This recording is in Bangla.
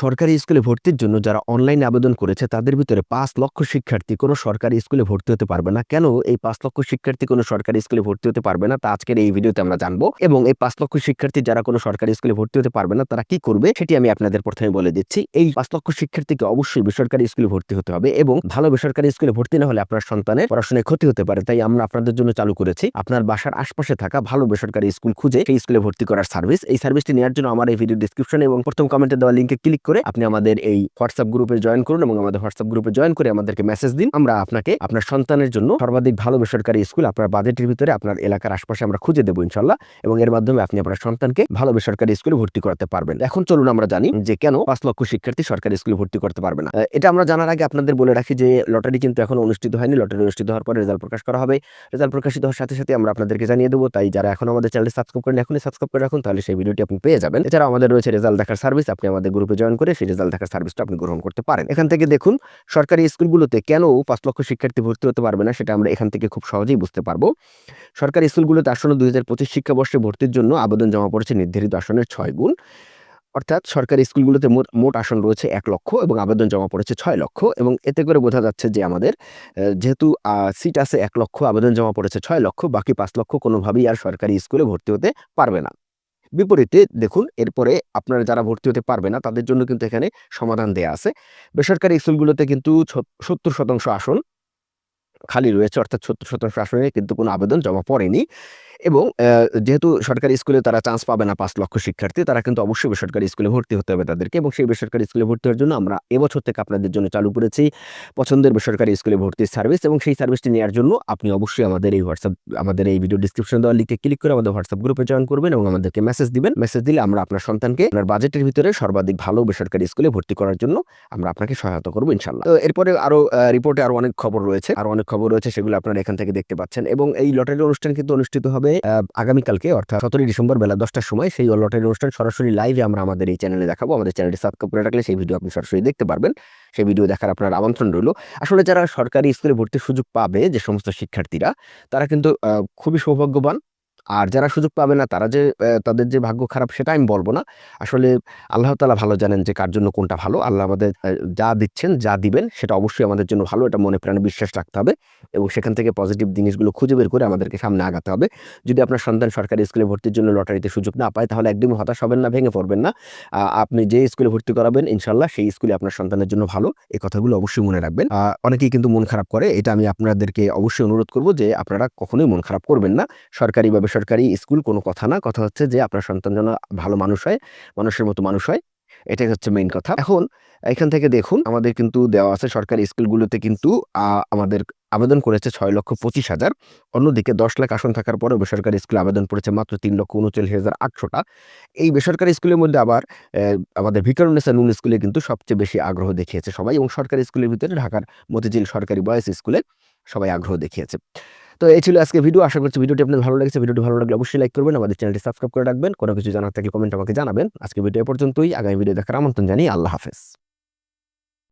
সরকারি স্কুলে ভর্তির জন্য যারা অনলাইনে আবেদন করেছে, তাদের ভিতরে পাঁচ লক্ষ শিক্ষার্থী কোনো সরকারি স্কুলে ভর্তি হতে পারবে না। কেন? এই পাঁচ লক্ষ শিক্ষার্থী কোনো সরকারি স্কুলে ভর্তি হতে পারবে না। তা আজকের এই ভিডিওতে আমরা জানব এবং এই পাঁচ লক্ষ শিক্ষার্থী যারা কোনো সরকারি স্কুলে ভর্তি হতে পারবে না, তারা কি করবে সেটি আমি আপনাদের প্রথমে বলে দিচ্ছি। এই পাঁচ লক্ষ শিক্ষার্থীকে অবশ্যই বেসরকারি স্কুলে ভর্তি হতে হবে এবং ভালো বেসরকারি স্কুলে ভর্তি না হলে আপনার সন্তানের পড়াশোনায় ক্ষতি হতে পারে। তাই আমরা আপনাদের জন্য চালু করেছি আপনার বাসার আশপাশে থাকা ভালো বেসরকারি স্কুল খুঁজে সেই স্কুলে ভর্তি করার সার্ভিস। এই সার্ভিসটি নেওয়ার জন্য আমার এই ভিডিও ডিসক্রিপশনে এবং প্রথম কমেন্টে দেওয়া লিঙ্কে ক্লিক করে আপনি আমাদের এই হোয়াটসঅ্যাপ গ্রুপে জয়েন করুন এবং আমাদের হোয়াটসঅ্যাপ গ্রুপে জয়েন করে আমাদেরকে মেসেজ দিন। আমরা আপনাকে আপনার সন্তানের জন্য সর্বাধিক ভালো বেসরকারি স্কুল আপনার বাজেটের ভিতরে আপনার এলাকার আশপাশে আমরা খুঁজে দেবো ইনশাল্লাহ এবং এর মাধ্যমে আপনি আপনার সন্তানকে ভালো বেসরকারি স্কুলে ভর্তি করতে পারবেন। এখন চলুন আমরা জানি যে কেন পাঁচ লক্ষ শিক্ষার্থী সরকারি স্কুলে ভর্তি করতে পারবে না। এটা আমরা জানার আগে আপনাদের বলে রাখি যে লটারি কিন্তু এখন অনুষ্ঠিত হয়নি। লটারি অনুষ্ঠিত হওয়ার পরে রেজাল্ট প্রকাশ করা হবে। রেজাল্ট প্রকাশিত হওয়ার সাথে সাথে আমরা আপনাদেরকে জানিয়ে দেবো, তাই যারা এখন আমাদের চ্যানেল সাবস্ক্রাইব করেন এখনই সাবস্ক্রাইব করে রাখুন, তাহলে সেই ভিডিওটি আপনি পেয়ে যাবেন। এছাড়া আমাদের রয়েছে রেজাল্ট দেখার সার্ভিস আপনি আমাদের গ্রুপে জয়েন করে সেই রেজাল্ট দেখার সার্ভিসটা আপনি গ্রহণ করতে পারেন। এখান থেকে দেখুন, সরকারি স্কুলগুলোতে কেন পাঁচ লক্ষ শিক্ষার্থী ভর্তি হতে পারবে না সেটা আমরা এখান থেকে খুব সহজেই বুঝতে পারব। সরকারি স্কুলগুলোতে আসলে দুই হাজার পঁচিশ শিক্ষাবর্ষে ভর্তির জন্য আবেদন জমা পড়েছে নির্ধারিত আসনের ছয় গুণ। অর্থাৎ সরকারি স্কুলগুলোতে মোট মোট আসন রয়েছে এক লক্ষ এবং আবেদন জমা পড়েছে ছয় লক্ষ এবং এতে করে বোঝা যাচ্ছে যে আমাদের যেহেতু সিট আছে এক লক্ষ, আবেদন জমা পড়েছে ছয় লক্ষ, বাকি পাঁচ লক্ষ কোনোভাবেই আর সরকারি স্কুলে ভর্তি হতে পারবে না। বিপরীতে দেখুন, এরপরে আপনারা যারা ভর্তি হতে পারবে না, তাদের জন্য কিন্তু এখানে সমাধান দেয়া আছে। বেসরকারি স্কুলগুলোতে কিন্তু সত্তর শতাংশ আসন। খালি রয়েছে অর্থাৎ সত্তর শতাংশ আসনে, কিন্তু কোনো আবেদন জমা পড়েনি। এবং যেহেতু সরকারি স্কুলে তারা চান্স পাবে না পাঁচ লক্ষ শিক্ষার্থী, তারা কিন্তু অবশ্যই বেসরকারি স্কুলে ভর্তি হতে হবে তাদেরকে। এবং সেই বেসরকারি স্কুলে ভর্তি হওয়ার জন্য আমরা এবছর থেকে আপনাদের জন্য চালু করেছি পছন্দের বেসরকারি স্কুলে ভর্তির সার্ভিস এবং সেই সার্ভিসটি নেওয়ার জন্য আপনি অবশ্যই আমাদের এই হোয়াটসঅ্যাপ আমাদের এই ভিডিও ডিসক্রিপশন দেওয়ার লিখে ক্লিক করে আমাদের হোয়াটসঅ্যাপ গ্রুপে জয়েন করবেন এবং আমাদেরকে মেসেজ দিবেন। মেসেজ দিলে আমরা আপনার সন্তানকে, আপনার বাজেটের ভিতরে সর্বাধিক ভালো বেসরকারি স্কুলে ভর্তি করার জন্য আমরা আপনাকে সহায়তা করব ইনশাল্লাহ তো এরপরে আরও রিপোর্টে আরও অনেক খবর রয়েছে। আরও অনেক খবর রয়েছে সেগুলো আপনারা এখান থেকে দেখতে পাচ্ছেন। এবং এই লটারি অনুষ্ঠান কিন্তু অনুষ্ঠিত হবে আগামীকালকে অর্থাৎ সতেরোই ডিসেম্বর বেলা দশটার সময়। সেই লটারি অনুষ্ঠান সরাসরি লাইভে আমরা আমাদের এই চ্যানেলে দেখাবো। আমাদের চ্যানেলটি সাবস্ক্রাইব করে রাখলে সেই ভিডিও আপনি সরাসরি দেখতে পারবেন। সেই ভিডিও দেখার আপনার আমন্ত্রণ রইল। আসলে যারা সরকারি স্কুলে ভর্তির সুযোগ পাবে যে সমস্ত শিক্ষার্থীরা, তারা কিন্তু খুবই সৌভাগ্যবান। আর যারা সুযোগ পাবে না, তারা যে তাদের যে ভাগ্য খারাপ সেটা আমি বলব না। আসলে আল্লাহ তালা ভালো জানেন যে কার জন্য কোনটা ভালো। আল্লাহ আমাদের যা দিচ্ছেন, যা দিবেন, সেটা অবশ্যই আমাদের জন্য ভালো। এটা মনে প্রাণে বিশ্বাস রাখতে হবে এবং সেখান থেকে পজিটিভ জিনিসগুলো খুঁজে বের করে আমাদেরকে সামনে আগাতে হবে। যদি আপনার সন্তান সরকারি স্কুলে ভর্তির জন্য লটারিতে সুযোগ না পায়, তাহলে একদমই হতাশ হবেন না, ভেঙে পড়বেন না। আপনি যে স্কুলে ভর্তি করাবেন ইনশাল্লাহ সেই স্কুলে আপনার সন্তানের জন্য ভালো। এই কথাগুলো অবশ্যই মনে রাখবেন। অনেকেই কিন্তু মন খারাপ করে। এটা আমি আপনাদেরকে অবশ্যই অনুরোধ করব যে, আপনারা কখনোই মন খারাপ করবেন না। সরকারি বা বেসরকারি স্কুল কোনো কথা না, কথা হচ্ছে যে আপনার সন্তান যেন ভালো মানুষ হয়, মানুষের মতো মানুষ হয়, এটাই হচ্ছে মেইন কথা। এখন এখান থেকে দেখুন, আমাদের কিন্তু দেওয়া আছে সরকারি স্কুলগুলোতে কিন্তু আমাদের আবেদন করেছে ছয় লক্ষ পঁচিশ হাজার। অন্যদিকে দশ লাখ আসন থাকার পরেও বেসরকারি স্কুলে আবেদন পড়েছে মাত্র তিন লক্ষ উনচল্লিশ হাজার আটশোটা। এই বেসরকারি স্কুলের মধ্যে আবার আমাদের ভিকারুন্নেসা নুন স্কুলে কিন্তু সবচেয়ে বেশি আগ্রহ দেখিয়েছে সবাই এবং সরকারি স্কুলের ভিতরে ঢাকার মতিঝিল সরকারি বয়েজ স্কুলে সবাই আগ্রহ দেখিয়েছে। তো এই ছিল আজকে ভিডিও আশা করছি ভিডিওটি আপনার ভালো লাগছে। ভিডিওটি ভালো লাগলে অবশ্যই লাইক করবেন। আমাদের চ্যানেলটি সাবস্ক্রাইব করে রাখবেন। কোনো কিছু জানার থাকলে কমেন্ট আমাকে জানাবেন। আজকে ভিডিও পর্যন্তই। আগামী ভিডিও দেখার আমন্ত্রণ জানিয়ে আল্লাহ হাফেজ।